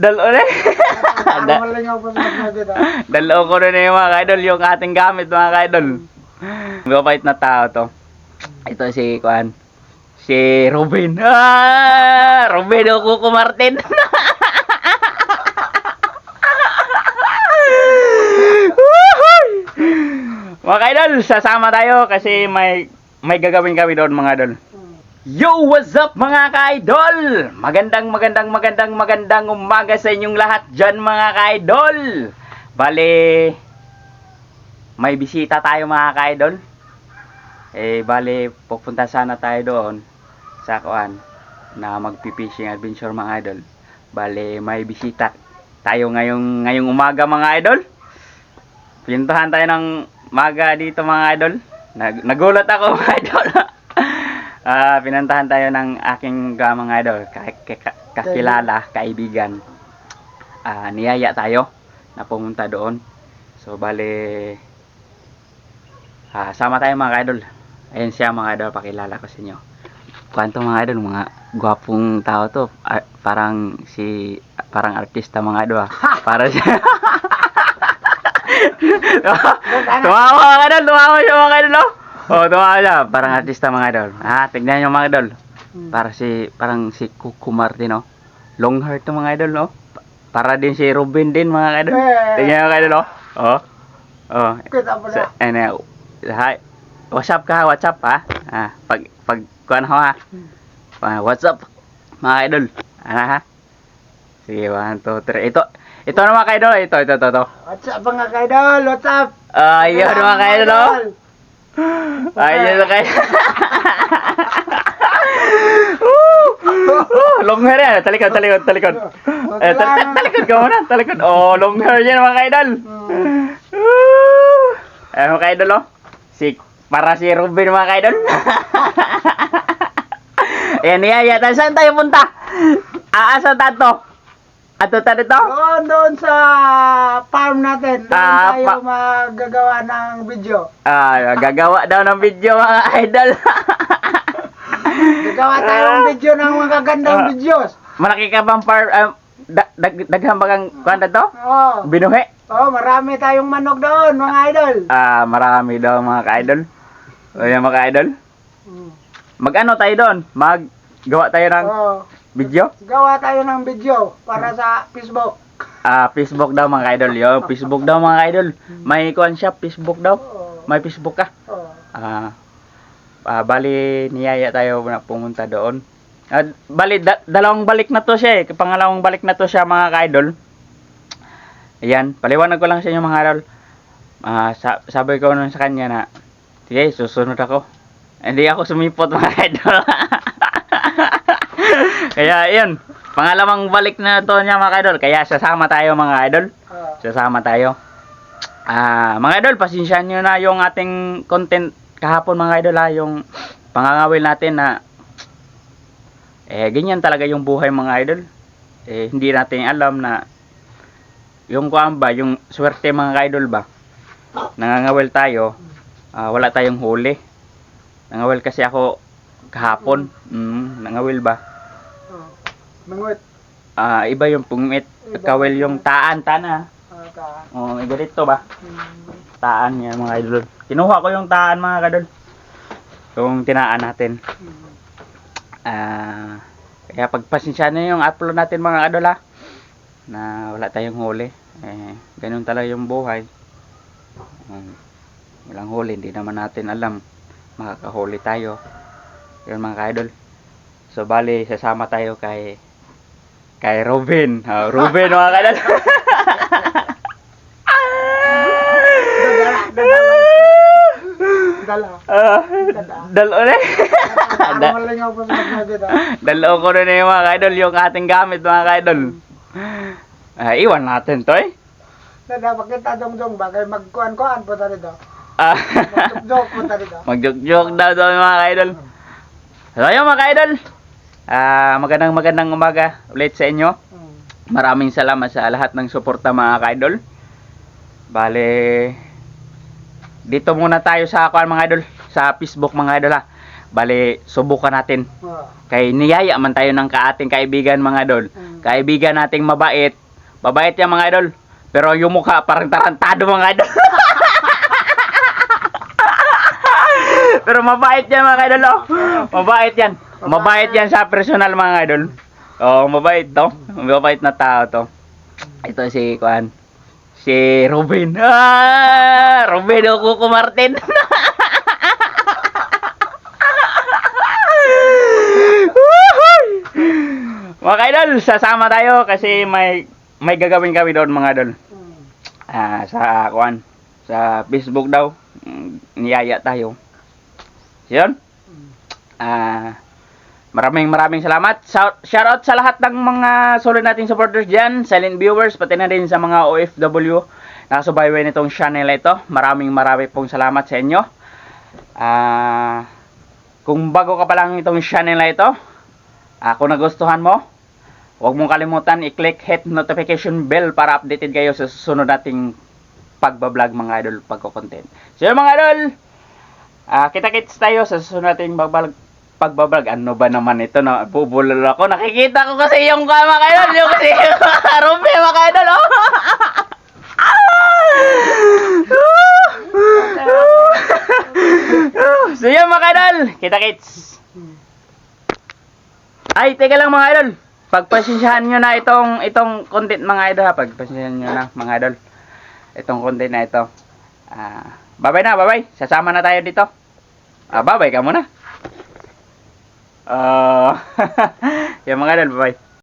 Dalo na. Dalo ko na yung mga idol, yung ating gamit mga idol. Mabait na tao to. Ito si Kuan. Si Robin. Ah! Robin o Kuko Martin. Mga idol, sasama tayo kasi may may gagawin kami doon mga idol. Yo, what's up mga ka-idol? Magandang, magandang, magandang, magandang umaga sa inyong lahat dyan mga ka-idol. Bale, may bisita tayo mga ka-idol. Eh, bale, pupunta sana tayo doon sa kuan na magpi-fishing adventure mga idol. Bale, may bisita tayo ngayong, ngayong umaga mga idol. Pinuntahan tayo ng maga dito mga idol. Nag nagulat ako mga idol. Ah, pinuntahan tayo ng aking ga- mga idol, ka- ka- ka- kakilala, kaibigan. Ah, niyaya tayo na pumunta doon. So bale ah, sama tayo mga idol. Ayun siya mga idol, pakilala ko sa inyo. Kwanto mga idol, mga gwapong tao to. Ah, parang si parang artista mga idol ah. Para siya. tumawa mga idol, tumawa siya mga idol. Oh, oh tumawa siya. Parang artista mga idol. Ah, tignan nyo mga idol. Para si, parang si Kuku Martin, oh. Long hair to mga idol, no? Pa- Para din si Robin din mga idol. Eh. Tingnan nyo mga idol, oh. Oh. Oh. Kita mo na. ano, hi. What's up ka? What's up ha? Ah, pag pag kuan ho ha. Ah, what's up? Mga idol. Ano ha? Sige, 1 2 3. Ito ito na mga idol, ito ito ito. ito. What's up mga kaidol? What's up? Ayun mga idol. Oh. Ayun idol. Oh, long hair yan. Talikod, talikod, talikod. Eh, tal- tal- talikod ka muna, talikod. Oh, long hair yan mga idol. Eh, mga idol, oh. Si, para si Ruben, mga idol. Ayan, niyaya. tayo. Saan tayo punta? Aasa tato? Ato tayo to? Doon, doon sa farm natin. Doon Ah, tayo pa- magagawa ng video. Ah, gagawa daw ng video, mga idol. Gagawa tayo ng video ng mga gagandang Ah. videos. Malaki ka bang par... Um, dag, dag, daghang bagang kwanda to? Oo. Binuhi? Oh, marami tayong manok doon, mga idol. Ah, marami daw mga ka-idol. O yan mga ka-idol. Mm. Mag-ano tayo doon? Maggawa tayo ng Oo. Video? Gawa tayo ng video para sa Facebook. Ah, Facebook daw mga ka-idol. Yo, Facebook daw mga ka-idol. May kuan shop, Facebook daw. May Facebook ka. Ah, ah, bali niyaya tayo na pumunta doon. Ah, bali da- dalawang balik na to siya eh. Pangalawang balik na to siya mga ka-idol. Ayan, paliwanag ko lang sa inyo mga idol. Ah, sa- sabi ko nun sa kanya na, sige, susunod ako. Hindi ako sumipot mga idol. Kaya yun, pangalawang balik na to niya mga idol. Kaya sasama tayo mga idol. Oo. Sasama tayo. Ah, mga idol, pasensyahan nyo na yung ating content kahapon mga idol ha, yung pangangawil natin na eh ganyan talaga yung buhay mga idol. Eh hindi natin alam na yung kuan ba, yung swerte mga idol ba. Nangangawil tayo, ah, wala tayong huli. Nangawil kasi ako kahapon. Mm, nangawil ba? Oo. Manguit. Ah, iba yung pungit. Kawil yung taan, tana. Ah, ta- Oh, iba dito ba? Mm. taan yan mga idol. Kinuha ko yung taan mga kadol. Yung tinaan natin. Mm. Ah, kaya pagpasensya na yung upload natin mga kadol ha. Na wala tayong huli. Eh, ganun talaga yung buhay. Um, walang huli, hindi naman natin alam. Makakahuli tayo. Yun mga kadol. So bali, sasama tayo kay kay Robin. Ah, Ruben mga kadol. Dala. Ah, dalo na. Dalo ko na yung mga idol, yung ating gamit mga idol. Ah, iwan natin to eh. Dada, pakita dong dong bagay magkuhan-kuhan po tayo dito. Ah, Magtugdok po tayo dito. Mag-joke daw doon mga idol. So ayun mga idol. Ah, magandang magandang umaga ulit sa inyo. Mm. Maraming salamat sa lahat ng suporta mga idol. Bale, dito muna tayo sa kuan mga idol, sa Facebook mga idol ha. Bali, subukan natin. Oh. Kay niyaya man tayo ng kaating kaibigan mga idol. Mm. Kaibigan nating mabait. Mabait yan mga idol. Pero yung mukha parang tarantado mga idol. Pero mabait yan mga idol. Oh. Mabait yan. Mabait yan sa personal mga idol. Oh, mabait to. Mabait na tao to. Ito si Kuan. Si Ruben. Ah, Ruben Okuko Martin. Woohoo! mga idol, sasama tayo kasi may may gagawin kami doon mga idol. Ah, sa kuan sa Facebook daw. Mm, Niyaya tayo. Yun. Ah, maraming maraming salamat. Shout, shout out sa lahat ng mga solid nating supporters diyan, silent viewers, pati na rin sa mga OFW na subaybay nitong channel na ito. Maraming maraming pong salamat sa inyo. Ah, kung bago ka pa lang itong channel na ito, ah, kung nagustuhan mo, huwag mong kalimutan i-click hit notification bell para updated kayo sa susunod nating pagbablog mga idol, pagko-content. So mga idol, ah, kita-kits tayo sa susunod nating pagbablog pagbablog. Ano ba naman ito na bubulol ako? Nakikita ko kasi yung ka mga idol, yung kasi Ruby mga idol, oh. so yun mga idol, kita-kits. Ay, teka lang mga idol. Pagpasensyahan nyo na itong itong content mga idol ha. Pagpasensyahan nyo na mga idol. Itong content na ito. Ah, bye-bye na, bye-bye. Sasama na tayo dito. Ah, bye-bye ka muna. Ah, yung mga idol, bye-bye.